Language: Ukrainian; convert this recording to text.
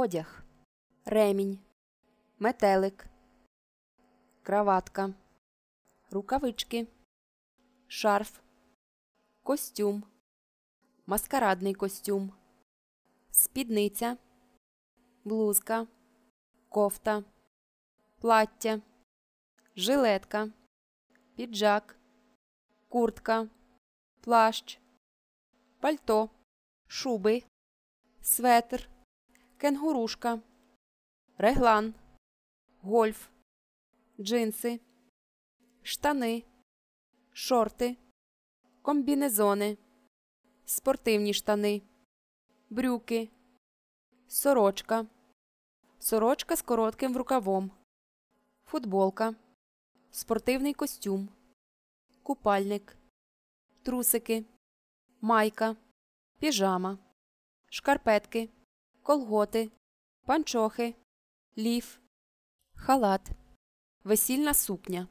Одяг. Ремінь. Метелик. Краватка. Рукавички. Шарф. Костюм. Маскарадний костюм. Спідниця. Блузка. Кофта. Плаття. Жилетка. Піджак. Куртка. Плащ. Пальто. Шуби. Светр. Кенгурушка. Реглан. Гольф. Джинси. Штани. Шорти. Комбінезони. Спортивні штани. Брюки. Сорочка. Сорочка з коротким рукавом. Футболка. Спортивний костюм. Купальник. Трусики. Майка. Піжама. Шкарпетки. Колготи. Панчохи. Ліф. Халат. Весільна сукня.